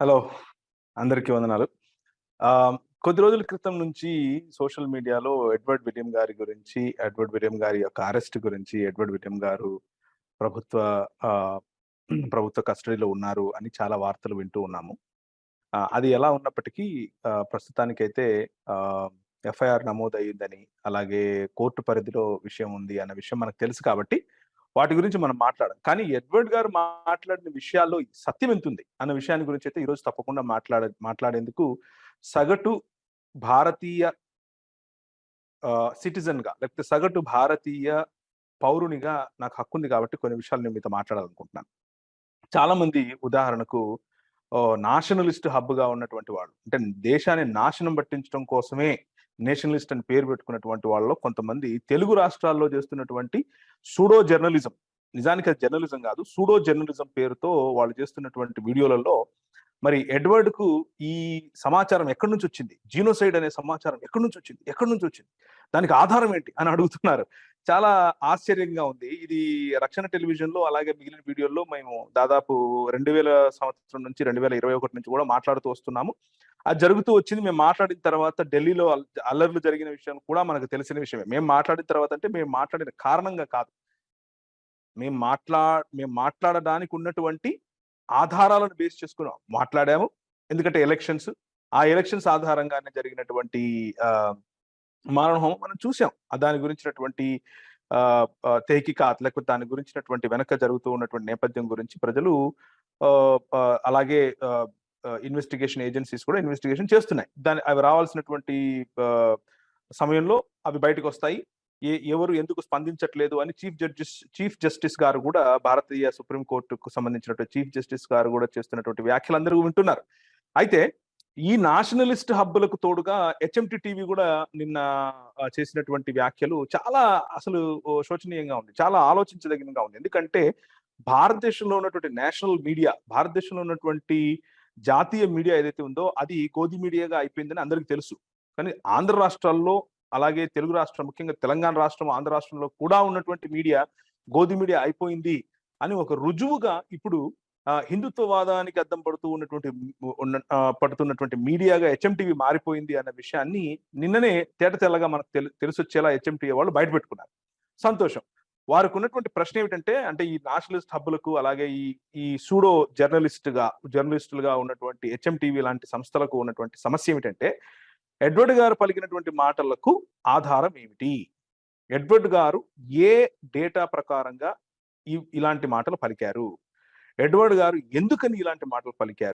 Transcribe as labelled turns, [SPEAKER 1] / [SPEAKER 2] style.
[SPEAKER 1] Hello అందరికీ వందనాలు. కొద్ది రోజుల క్రితం నుంచి సోషల్ మీడియాలో ఎడ్వర్డ్ విలియం గారి గురించి ఎడ్వర్డ్ విలియం గారి యొక్క అరెస్ట్ గురించి ఎడ్వర్డ్ విలియం గారు ప్రభుత్వ ఆ, ప్రభుత్వ కస్టడీలో ఉన్నారు అని చాలా వార్తలు వింటూ ఉన్నాము. అది ఎలా ఉన్నప్పటికీ ప్రస్తుతానికైతే ఎఫ్ఐఆర్ నమోదు అయ్యిందని అలాగే కోర్టు పరిధిలో విషయం ఉంది అన్న విషయం మనకు తెలుసు కాబట్టి వాటి గురించి మనం మాట్లాడడం కానీ ఎడ్వర్డ్ గారు మాట్లాడిన విషయాల్లో సత్యం ఎంతుంది అన్న విషయాన్ని గురించి అయితే ఈరోజు తప్పకుండా మాట్లాడ మాట్లాడేందుకు సగటు భారతీయ సిటిజన్గా లేకపోతే సగటు భారతీయ పౌరునిగా నాకు హక్కు ఉంది కాబట్టి కొన్ని విషయాలు నేను మీతో మాట్లాడాలనుకుంటున్నాను. చాలా మంది ఉదాహరణకు నాషనలిస్ట్ హబ్గా ఉన్నటువంటి వాళ్ళు అంటే దేశాన్ని నాశనం పట్టించడం కోసమే నేషనలిస్ట్ అని పేరు పెట్టుకున్నటువంటి వాళ్ళలో కొంతమంది తెలుగు రాష్ట్రాల్లో చేస్తున్నటువంటి సూడో జర్నలిజం. నిజానికి అది జర్నలిజం కాదు సూడో జర్నలిజం పేరుతో వాళ్ళు చేస్తున్నటువంటి వీడియోలలో మరి ఎడ్వర్డ్కు ఈ సమాచారం ఎక్కడి నుంచి వచ్చింది? జీనోసైడ్ అనే సమాచారం ఎక్కడి నుంచి వచ్చింది? ఎక్కడి నుంచి వచ్చింది? దానికి ఆధారం ఏంటి? అని అడుగుతున్నారు. చాలా ఆశ్చర్యంగా ఉంది. ఇది రక్షణ టెలివిజన్లో అలాగే మిగిలిన వీడియోల్లో మేము దాదాపు రెండు వేల సంవత్సరం నుంచి రెండు వేల ఇరవై ఒకటి నుంచి కూడా మాట్లాడుతూ వస్తున్నాము. అది జరుగుతూ వచ్చింది. మేము మాట్లాడిన తర్వాత ఢిల్లీలో అల్లర్లు జరిగిన విషయం కూడా మనకు తెలిసిన విషయమే. మేము మాట్లాడిన తర్వాత అంటే మేము మాట్లాడిన కారణంగా కాదు. మేము మాట్లా మేము మాట్లాడడానికి ఉన్నటువంటి ఆధారాలను బేస్ చేసుకున్నాం మాట్లాడాము. ఎందుకంటే ఎలక్షన్స్ ఆ ఎలక్షన్స్ ఆధారంగానే జరిగినటువంటి ఆ, మారణహోమం మనం చూసాం. దాని గురించినటువంటి ఆ, లేకపోతే దాని గురించినటువంటి వెనక జరుగుతూ ఉన్నటువంటి నేపథ్యం గురించి ప్రజలు ఆ, ఆ, అలాగే ఇన్వెస్టిగేషన్ ఏజెన్సీస్ కూడా ఇన్వెస్టిగేషన్ చేస్తున్నాయి. దాని అవి రావాల్సినటువంటి సమయంలో అవి బయటకు వస్తాయి ఏ ఎవరు ఎందుకు స్పందించట్లేదు అని చీఫ్ జడ్జిస్ చీఫ్ జస్టిస్ గారు కూడా భారతీయ సుప్రీం కోర్టుకు సంబంధించినటువంటి చీఫ్ జస్టిస్ గారు కూడా చేస్తున్నటువంటి వ్యాఖ్యలు అందరూ వింటున్నారు. అయితే ఈ నాషనలిస్ట్ హబ్బులకు తోడుగా హెచ్ఎంటి టీవీ కూడా నిన్న చేసినటువంటి వ్యాఖ్యలు చాలా అసలు శోచనీయంగా ఉంది. చాలా ఆలోచించదగినగా ఉంది. ఎందుకంటే భారతదేశంలో ఉన్నటువంటి నేషనల్ మీడియా భారతదేశంలో ఉన్నటువంటి జాతీయ మీడియా ఏదైతే ఉందో అది గోధి మీడియాగా అయిపోయిందని అందరికీ తెలుసు. కానీ ఆంధ్ర రాష్ట్రాల్లో అలాగే తెలుగు రాష్ట్రం ముఖ్యంగా తెలంగాణ రాష్ట్రం ఆంధ్ర రాష్ట్రంలో కూడా ఉన్నటువంటి మీడియా గోధి మీడియా అయిపోయింది అని ఒక రుజువుగా ఇప్పుడు హిందుత్వవాదానికి అద్దం పడుతూ ఉన్నటువంటి ఉన్న పడుతున్నటువంటి మీడియాగా హెచ్ఎంటీవీ మారిపోయింది అన్న విషయాన్ని నిన్ననే తేట తెల్లగా మనకు తెలిసి వచ్చేలా హెచ్ఎంటీవీ వాళ్ళు బయటపెట్టుకున్నారు సంతోషం. వారికి ఉన్నటువంటి ప్రశ్న ఏమిటంటే అంటే ఈ నేషనలిస్ట్ హబ్బులకు అలాగే ఈ ఈ సూడో జర్నలిస్ట్గా జర్నలిస్టులుగా ఉన్నటువంటి హెచ్ఎంటీవీ లాంటి సంస్థలకు ఉన్నటువంటి సమస్య ఏమిటంటే ఎడ్వర్డ్ గారు పలికినటువంటి మాటలకు ఆధారం ఏమిటి? ఎడ్వర్డ్ గారు ఏ డేటా ప్రకారంగా ఇలాంటి మాటలు పలికారు? ఎడ్వర్డ్ గారు ఎందుకని ఇలాంటి మాటలు పలికారు?